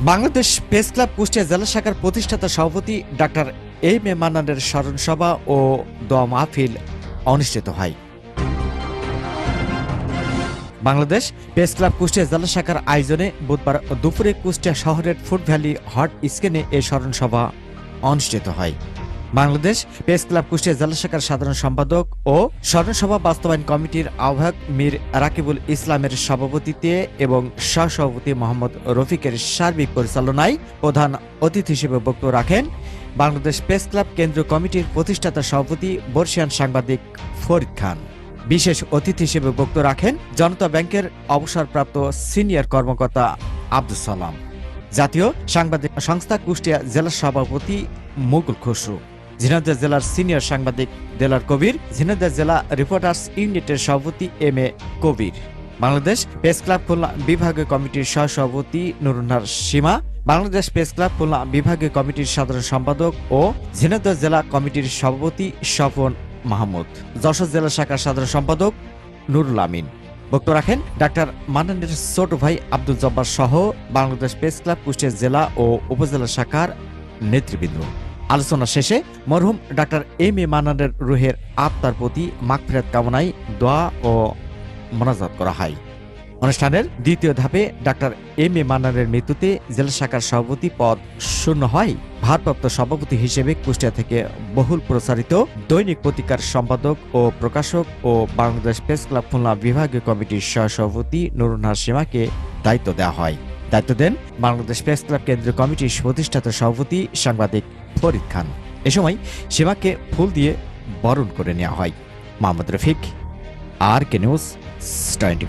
Bangladesh press club Kushtia জেলা শাখার প্রতিষ্ঠাতা সভাপতি ডাক্তার এম এ মান্নানের স্মরণ সভা ও দোয়া মাহফিল অনুষ্ঠিত হয়। বাংলাদেশ প্রেস ক্লাব কুষ্টিয়া জেলা শাখার আয়োজনে বুধবার দুপুরে কুষ্টিয়া শহরের ফুড ভ্যালি হট স্কেনে এই স্মরণ সভা অনুষ্ঠিত হয়। বাংলাদেশ প্রেস ক্লাব কুষ্টিয়া জেলা শাখার সাধারণ সম্পাদক ও স্মরণসভা বাস্তবায়ন কমিটির আহ্বায়ক মীর রাকিবুল ইসলামের সভাপতিত্বে এবং সহসভাপতি মোহাম্মদ রফিকের সার্বিক পরিচালনায় প্রধান অতিথি হিসেবে বক্তব্য রাখেন বাংলাদেশ প্রেস ক্লাব কেন্দ্রীয় কমিটির প্রতিষ্ঠাতা সভাপতি বর্ষিয়ান সাংবাদিক ফরিদ খান। বিশেষ অতিথি হিসেবে বক্তব্য রাখেন জনতা ব্যাংকের অবসরপ্রাপ্ত সিনিয়র কর্মকর্তা আব্দুল সালাম। জাতীয় সাংবাদিক সংস্থা কুষ্টিয়া জেলা সভাপতি মুকুল খসরু। ঝিনাইদহ জেলার সিনিয়র সাংবাদিক দেলার কবির, ঝিনাইদহ জেলা রিপোর্টার্স ইউনিটের সভাপতি M A Kabir. Bangladesh Press Club Khulna বিভাগীয় কমিটির সহসভাপতি নুরুন্নার সীমা, বাংলাদেশ প্রেস ক্লাব খুলনা বিভাগীয় কমিটির সাধারণ সম্পাদক ও ঝিনাইদহ জেলা কমিটির সভাপতি স্বপন মাহমুদ। যশোর জেলা শাখার সাধারণ সম্পাদক নুরুল আমিন। বক্তব্য রাখেন ডাক্তার মান্নানের ছোট ভাই আব্দুল জব্বার সহ বাংলাদেশ প্রেস ক্লাব কুষ্টিয়া জেলা ও উপজেলা শাখার নেতৃবৃন্দ। আলোচনা শেষে মরহুম ডাক্তার এম এ মান্নানের রুহের আত্মার প্রতি মাগফিরাত কামনায় দোয়া ও মোনাজাত করা হয়। অনুষ্ঠানের দ্বিতীয় ধাপে ডাক্তার এম এ মান্নানের মৃত্যুতে জেলা শাখার সভাপতি পদ শূন্য হয়। ভারপ্রাপ্ত সভাপতি হিসেবে কুষ্টিয়া থেকে বহুল প্রচারিত দৈনিক পত্রিকার সম্পাদক ও প্রকাশক ও বাংলাদেশ প্রেস ক্লাব খুলনা বিভাগীয় কমিটির সহসভাপতি নুরুনহার সীমাকে দায়িত্ব দেওয়া হয়। দায়িত্ব দেন বাংলাদেশ প্রেস ক্লাব কেন্দ্রীয় কমিটির প্রতিষ্ঠাতা সভাপতি সাংবাদিক ফরিদ খান এ সময় সেবাকে ফুল দিয়ে বরণ করে নেওয়া হয়। Mohammad Rafiq R K News, twenty